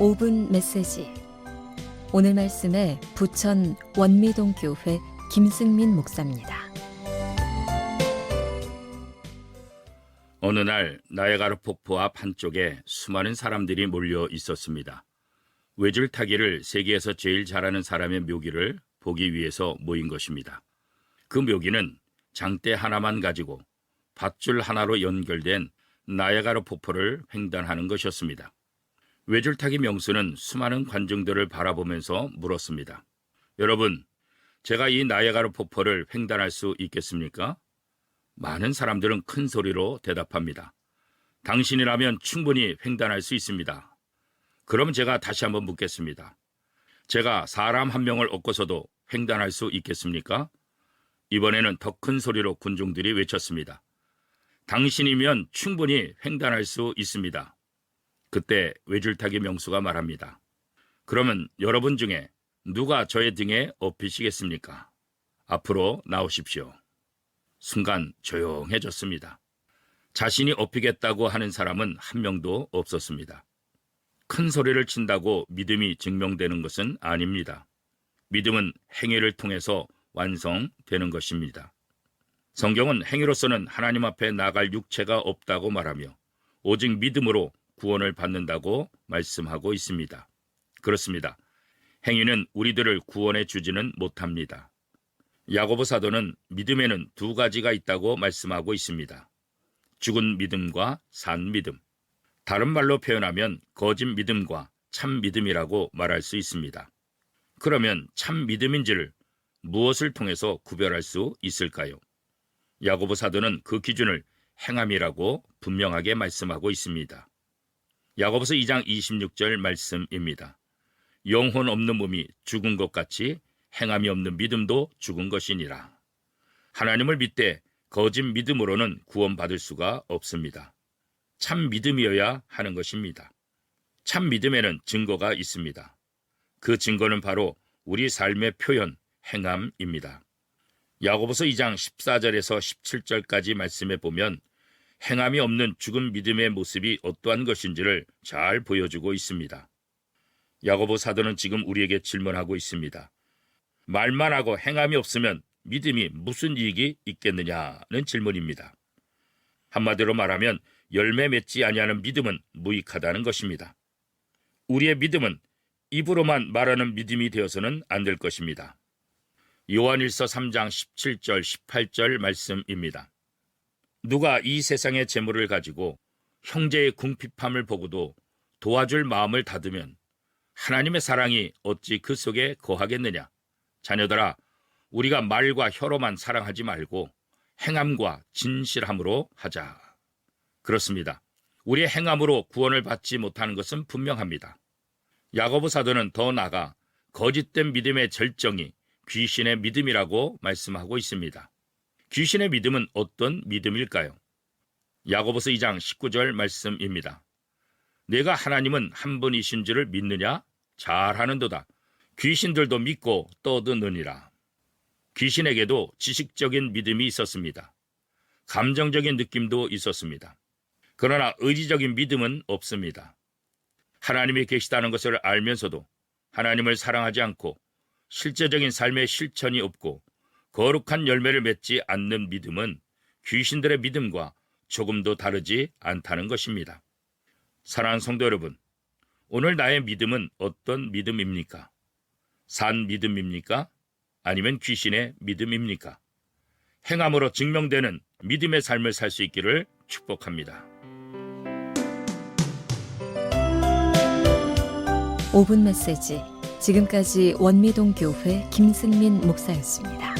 5분 메시지 오늘 말씀에 부천 원미동 교회 김승민 목사입니다. 어느 날 나야가라 폭포 앞 한쪽에 수많은 사람들이 몰려 있었습니다. 외줄 타기를 세계에서 제일 잘하는 사람의 묘기를 보기 위해서 모인 것입니다. 그 묘기는 장대 하나만 가지고 밧줄 하나로 연결된 나야가라 폭포를 횡단하는 것이었습니다. 외줄 타기 명수는 수많은 관중들을 바라보면서 물었습니다. 여러분, 제가 이 나야가라 폭포를 횡단할 수 있겠습니까? 많은 사람들은 큰 소리로 대답합니다. 당신이라면 충분히 횡단할 수 있습니다. 그럼 제가 다시 한번 묻겠습니다. 제가 사람 한 명을 얻고서도 횡단할 수 있겠습니까? 이번에는 더 큰 소리로 군중들이 외쳤습니다. 당신이면 충분히 횡단할 수 있습니다. 그때 외줄타기 명수가 말합니다. 그러면 여러분 중에 누가 저의 등에 업히시겠습니까? 앞으로 나오십시오. 순간 조용해졌습니다. 자신이 업히겠다고 하는 사람은 한 명도 없었습니다. 큰 소리를 친다고 믿음이 증명되는 것은 아닙니다. 믿음은 행위를 통해서 완성되는 것입니다. 성경은 행위로서는 하나님 앞에 나갈 육체가 없다고 말하며 오직 믿음으로 구원을 받는다고 말씀하고 있습니다. 그렇습니다. 행위는 우리들을 구원해 주지는 못합니다. 야고보 사도는 믿음에는 두 가지가 있다고 말씀하고 있습니다. 죽은 믿음과 산 믿음. 다른 말로 표현하면 거짓 믿음과 참 믿음이라고 말할 수 있습니다. 그러면 참 믿음인지를 무엇을 통해서 구별할 수 있을까요? 야고보 사도는 그 기준을 행함이라고 분명하게 말씀하고 있습니다. 야고보서 2장 26절 말씀입니다. 영혼 없는 몸이 죽은 것 같이 행함이 없는 믿음도 죽은 것이니라. 하나님을 믿되 거짓 믿음으로는 구원받을 수가 없습니다. 참 믿음이어야 하는 것입니다. 참 믿음에는 증거가 있습니다. 그 증거는 바로 우리 삶의 표현, 행함입니다. 야고보서 2장 14절에서 17절까지 말씀해 보면 행함이 없는 죽은 믿음의 모습이 어떠한 것인지를 잘 보여주고 있습니다. 야고보 사도는 지금 우리에게 질문하고 있습니다. 말만 하고 행함이 없으면 믿음이 무슨 이익이 있겠느냐는 질문입니다. 한마디로 말하면 열매 맺지 아니하는 믿음은 무익하다는 것입니다. 우리의 믿음은 입으로만 말하는 믿음이 되어서는 안 될 것입니다. 요한일서 3장 17절 18절 말씀입니다. 누가 이 세상의 재물을 가지고 형제의 궁핍함을 보고도 도와줄 마음을 닫으면 하나님의 사랑이 어찌 그 속에 거하겠느냐? 자녀들아, 우리가 말과 혀로만 사랑하지 말고 행함과 진실함으로 하자. 그렇습니다. 우리의 행함으로 구원을 받지 못하는 것은 분명합니다. 야고보 사도는 더 나아가 거짓된 믿음의 절정이 귀신의 믿음이라고 말씀하고 있습니다. 귀신의 믿음은 어떤 믿음일까요? 야고보서 2장 19절 말씀입니다. 내가 하나님은 한 분이신 줄을 믿느냐? 잘하는도다. 귀신들도 믿고 떠드느니라. 귀신에게도 지식적인 믿음이 있었습니다. 감정적인 느낌도 있었습니다. 그러나 의지적인 믿음은 없습니다. 하나님이 계시다는 것을 알면서도 하나님을 사랑하지 않고 실제적인 삶의 실천이 없고 거룩한 열매를 맺지 않는 믿음은 귀신들의 믿음과 조금도 다르지 않다는 것입니다. 사랑하는 성도 여러분, 오늘 나의 믿음은 어떤 믿음입니까? 산 믿음입니까? 아니면 귀신의 믿음입니까? 행함으로 증명되는 믿음의 삶을 살 수 있기를 축복합니다. 5분 메시지 지금까지 원미동 교회 김승민 목사였습니다.